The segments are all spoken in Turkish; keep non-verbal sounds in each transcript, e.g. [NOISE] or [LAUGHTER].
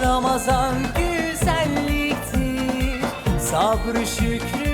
Ramazan güzelliktir. Sabrı şükrü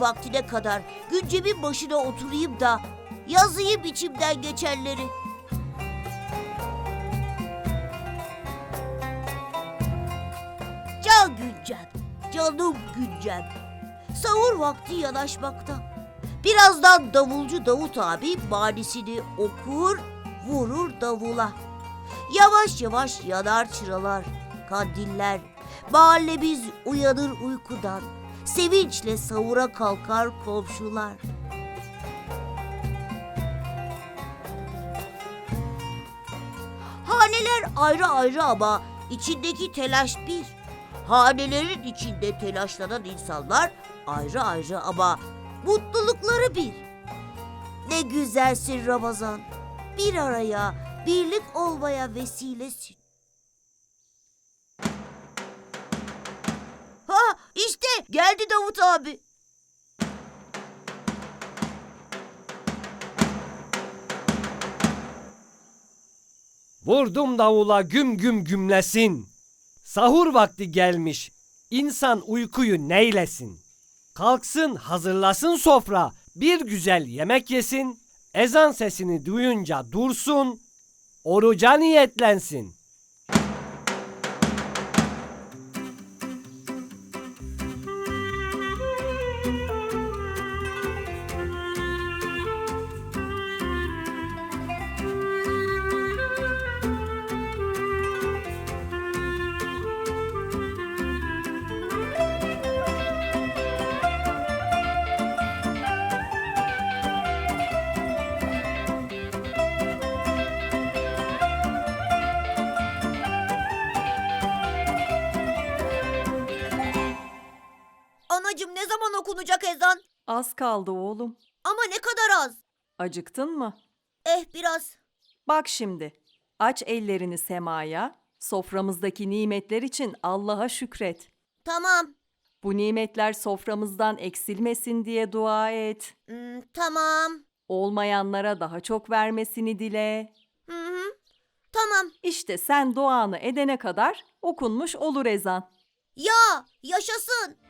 Vaktine kadar güncemin başına oturayım da yazayım içimden geçenleri. Can güncem, canım güncem. Sahur vakti yanaşmakta. Birazdan davulcu Davut abi manisini okur, vurur davula. Yavaş yavaş yanar çıralar, kandiller. Mahallemiz uyanır uykudan. Sevinçle savura kalkar komşular. Haneler ayrı ayrı ama içindeki telaş bir. Hanelerin içinde telaşlanan insanlar ayrı ayrı ama mutlulukları bir. Ne güzelsin Ramazan. Bir araya, birlik olmaya vesilesin. İşte geldi Davut abi. Vurdum davula güm güm gümlesin. Sahur vakti gelmiş. İnsan uykuyu neylesin? Kalksın hazırlasın sofra. Bir güzel yemek yesin. Ezan sesini duyunca dursun. Oruca niyetlensin. Okunacak ezan? Az kaldı oğlum. Ama ne kadar az. Acıktın mı? Eh biraz. Bak şimdi. Aç ellerini semaya. Soframızdaki nimetler için Allah'a şükret. Tamam. Bu nimetler soframızdan eksilmesin diye dua et. Hmm, tamam. Olmayanlara daha çok vermesini dile. Hı hı. Tamam. İşte sen duanı edene kadar okunmuş olur ezan. Ya yaşasın.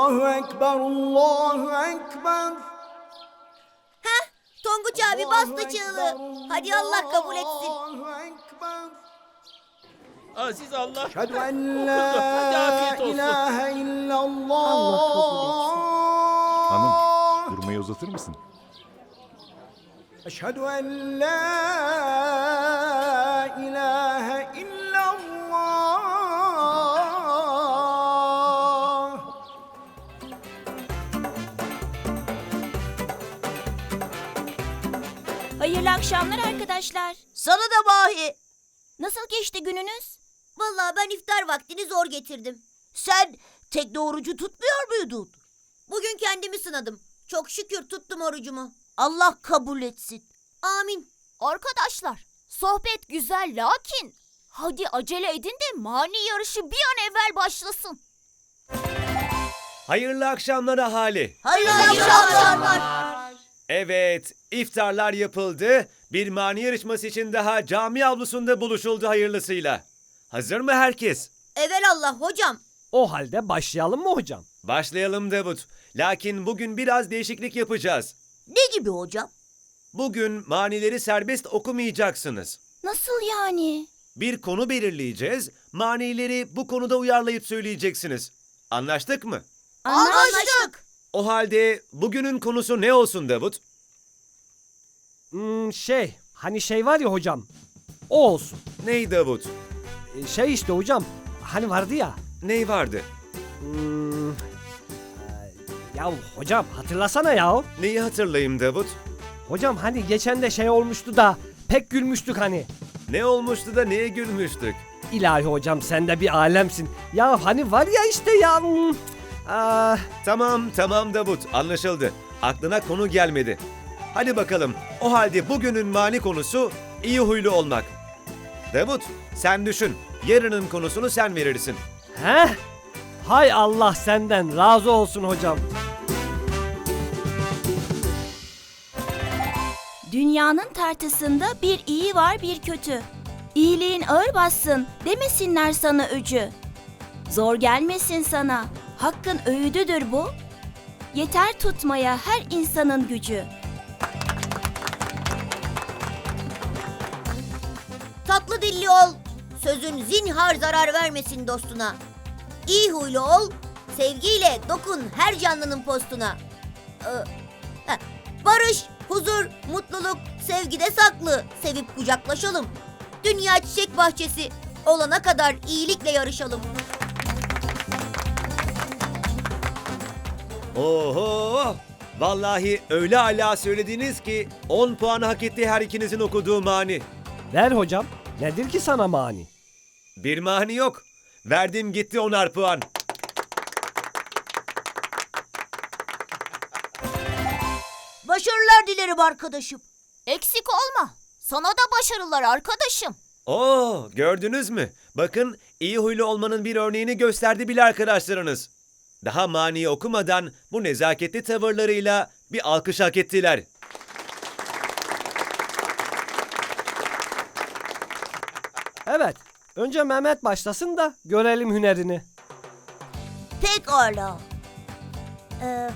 Allahu Ekber, Allahu Ekber. Heh, Tonguç abi bastı çığlığı. Hadi Allah kabul etsin. Aziz Allah. Şehadü en [LAUGHS] Hadi la ilahe illallah. Hanım, durmayı uzatır mısın? Eşhedü en la ilahe akşamlar arkadaşlar. Sana da Mahi. Nasıl geçti gününüz? Vallahi ben iftar vaktini zor getirdim. Sen tekne orucu tutmuyor muydun? Bugün kendimi sınadım. Çok şükür tuttum orucumu. Allah kabul etsin. Amin. Arkadaşlar, sohbet güzel lakin hadi acele edin de mani yarışı bir an evvel başlasın. Hayırlı akşamlar ahali. Hayırlı akşamlar. Evet, iftarlar yapıldı. Bir mani yarışması için daha cami avlusunda buluşuldu hayırlısıyla. Hazır mı herkes? Evelallah hocam. O halde başlayalım mı hocam? Başlayalım Davut. Lakin bugün biraz değişiklik yapacağız. Ne gibi hocam? Bugün manileri serbest okumayacaksınız. Nasıl yani? Bir konu belirleyeceğiz. Manileri bu konuda uyarlayıp söyleyeceksiniz. Anlaştık mı? Anlaştık. O halde bugünün konusu ne olsun Davut? Hmm, şey, hani şey var ya hocam. O olsun. Ney Davut? E, Şey işte hocam. Hani vardı ya. Ney vardı? Hmm, e, ya hocam hatırlasana ya. Neyi hatırlayayım Davut? Hocam hani geçen de şey olmuştu da pek gülmüştük hani. Ne olmuştu da neye gülmüştük? İlahi hocam sen de bir alemsin. Ya hani var ya işte ya. hmm, ah, Tamam tamam Davut anlaşıldı. Aklına konu gelmedi. Hadi bakalım. O halde bugünün mani konusu iyi huylu olmak. Davut sen düşün. Yarının konusunu sen verirsin. Heh. Hay Allah senden razı olsun hocam. Dünyanın tartısında bir iyi var bir kötü. İyiliğin ağır bassın demesinler sana öcü. Zor gelmesin sana, hakkın öğüdüdür bu. Yeter tutmaya her insanın gücü. Tatlı dilli ol. Sözün zinhar zarar vermesin dostuna. İyi huylu ol. Sevgiyle dokun her canlının postuna. Ee, barış, huzur, mutluluk sevgide saklı. Sevip kucaklaşalım. Dünya çiçek bahçesi olana kadar iyilikle yarışalım. Oho! Vallahi öyle ala söylediniz ki 10 puanı hak etti her ikinizin okuduğu mani. Ver hocam. Nedir ki sana mani? Bir mani yok. Verdim gitti onar puan. Başarılar dilerim arkadaşım. Eksik olma. Sana da başarılar arkadaşım. Oo, gördünüz mü? Bakın iyi huylu olmanın bir örneğini gösterdi bile arkadaşlarınız. Daha maniyi okumadan bu nezaketli tavırlarıyla bir alkış hak ettiler. Evet. Önce Mehmet başlasın da görelim hünerini. Pekala. Ee,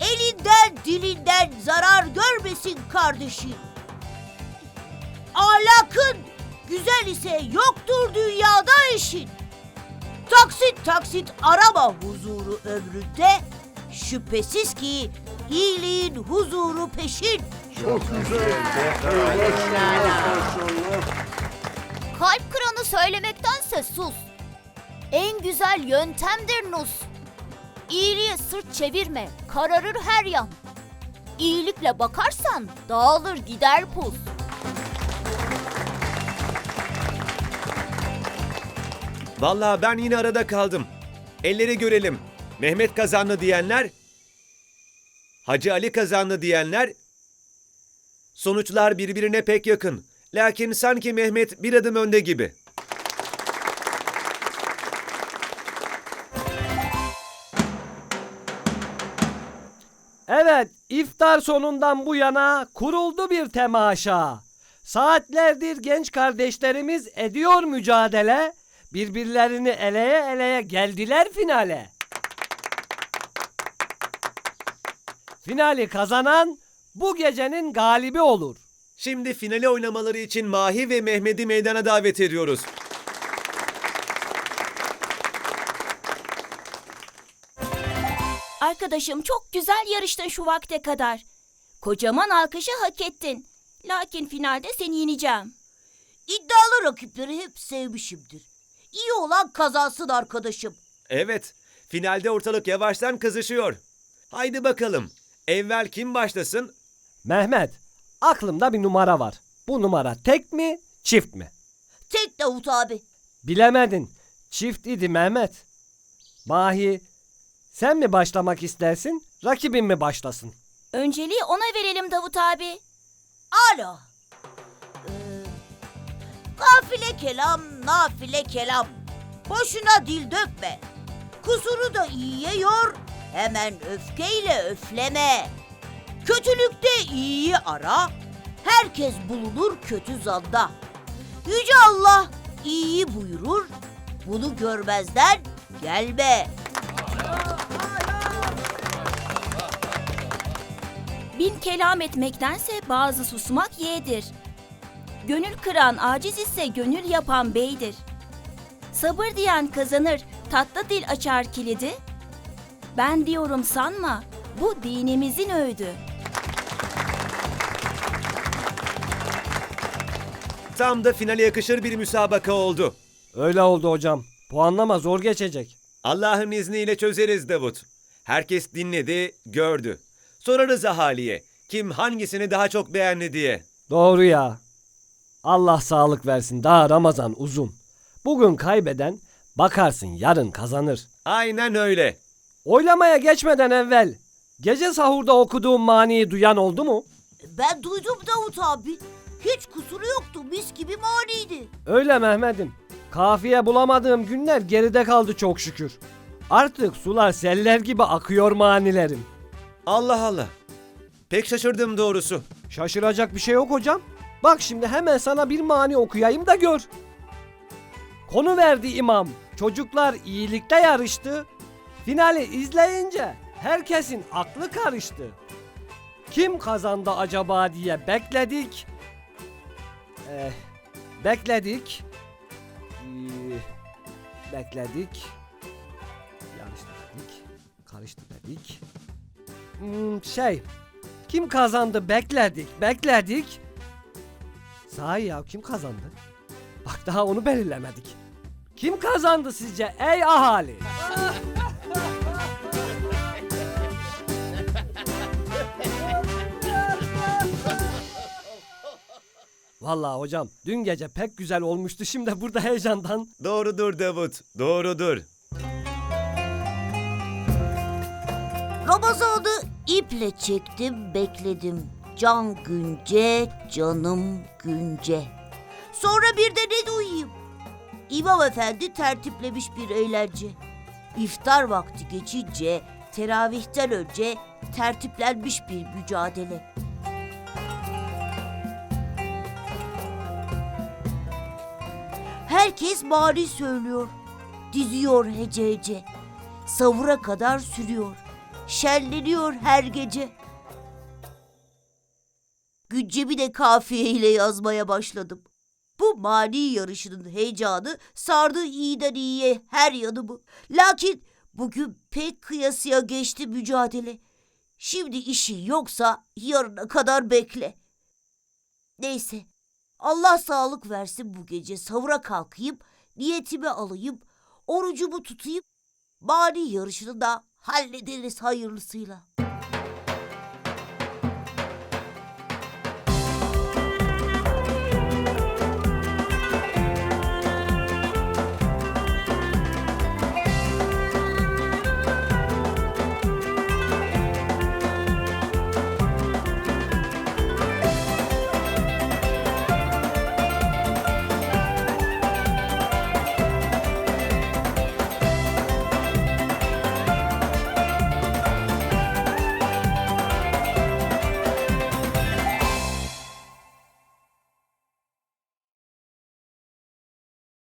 elinden dilinden zarar görmesin kardeşim. Ahlakın güzel ise yoktur dünyada eşin. Taksit taksit arama huzuru ömründe. Şüphesiz ki iyiliğin huzuru peşin. Kalp kıranı söylemektense sus. En güzel yöntemdir nus. İyiliğe sırt çevirme, kararır her yan. İyilikle bakarsan dağılır gider pus. Vallahi ben yine arada kaldım. Elleri görelim. Mehmet kazandı diyenler, Hacı Ali kazandı diyenler, sonuçlar birbirine pek yakın. Lakin sanki Mehmet bir adım önde gibi. Evet, iftar sonundan bu yana kuruldu bir temaşa. Saatlerdir genç kardeşlerimiz ediyor mücadele. Birbirlerini eleye eleye geldiler finale. Finali kazanan bu gecenin galibi olur. Şimdi finale oynamaları için Mahi ve Mehmet'i meydana davet ediyoruz. Arkadaşım çok güzel yarıştın şu vakte kadar. Kocaman alkışı hak ettin. Lakin finalde seni yeneceğim. İddialı rakipleri hep sevmişimdir. İyi olan kazansın arkadaşım. Evet, finalde ortalık yavaştan kızışıyor. Haydi bakalım. Evvel kim başlasın? Mehmet, aklımda bir numara var. Bu numara tek mi, çift mi? Tek Davut abi. Bilemedin. Çift idi Mehmet. Mahi, sen mi başlamak istersin, rakibin mi başlasın? Önceliği ona verelim Davut abi. Alo. Ee, kafile kelam, nafile kelam. Boşuna dil dökme. Kusuru da iyiye yor, hemen öfkeyle öfleme. Kötülükte iyiyi ara, herkes bulunur kötü zanda. Yüce Allah iyiyi buyurur, bunu görmezden gelme. Bin kelam etmektense bazı susmak yeğdir. Gönül kıran aciz ise gönül yapan beydir. Sabır diyen kazanır, tatlı dil açar kilidi. Ben diyorum sanma, bu dinimizin öğüdü. Tam da finale yakışır bir müsabaka oldu. Öyle oldu hocam. Puanlama zor geçecek. Allah'ın izniyle çözeriz Davut. Herkes dinledi, gördü. Sorarız ahaliye. Kim hangisini daha çok beğendi diye. Doğru ya. Allah sağlık versin. Daha Ramazan uzun. Bugün kaybeden bakarsın yarın kazanır. Aynen öyle. Oylamaya geçmeden evvel gece sahurda okuduğum maniyi duyan oldu mu? Ben duydum Davut abi. Hiç kusuru yoktu, mis gibi maniydi. Öyle Mehmet'im. Kafiye bulamadığım günler geride kaldı çok şükür. Artık sular seller gibi akıyor manilerim. Allah Allah. Pek şaşırdım doğrusu. Şaşıracak bir şey yok hocam. Bak şimdi hemen sana bir mani okuyayım da gör. Konu verdi imam. Çocuklar iyilikte yarıştı. Finali izleyince herkesin aklı karıştı. Kim kazandı acaba diye bekledik. Eh, bekledik. Ee, bekledik. Yarıştı dedik. Karıştı dedik. Hmm, şey, kim kazandı bekledik, bekledik. Sahi ya kim kazandı? Bak daha onu belirlemedik. Kim kazandı sizce ey ahali? Vallahi hocam dün gece pek güzel olmuştu şimdi burada heyecandan. Doğrudur Davut, doğrudur. Ramazan'ı iple çektim, bekledim. Can günce, canım günce. Sonra bir de ne duyayım? İmam efendi tertiplemiş bir eğlence. İftar vakti geçince, teravihten önce tertiplenmiş bir mücadele. Herkes mani söylüyor. Diziyor hece hece. Savura kadar sürüyor. Şenleniyor her gece. Güncemi de kafiye ile yazmaya başladım. Bu mani yarışının heyecanı sardı iyiden iyiye her yanımı. Lakin bugün pek kıyasıya geçti mücadele. Şimdi işi yoksa yarına kadar bekle. Neyse Allah sağlık versin bu gece savura kalkayım, niyetimi alayım, orucumu tutayım, mani yarışını da hallederiz hayırlısıyla.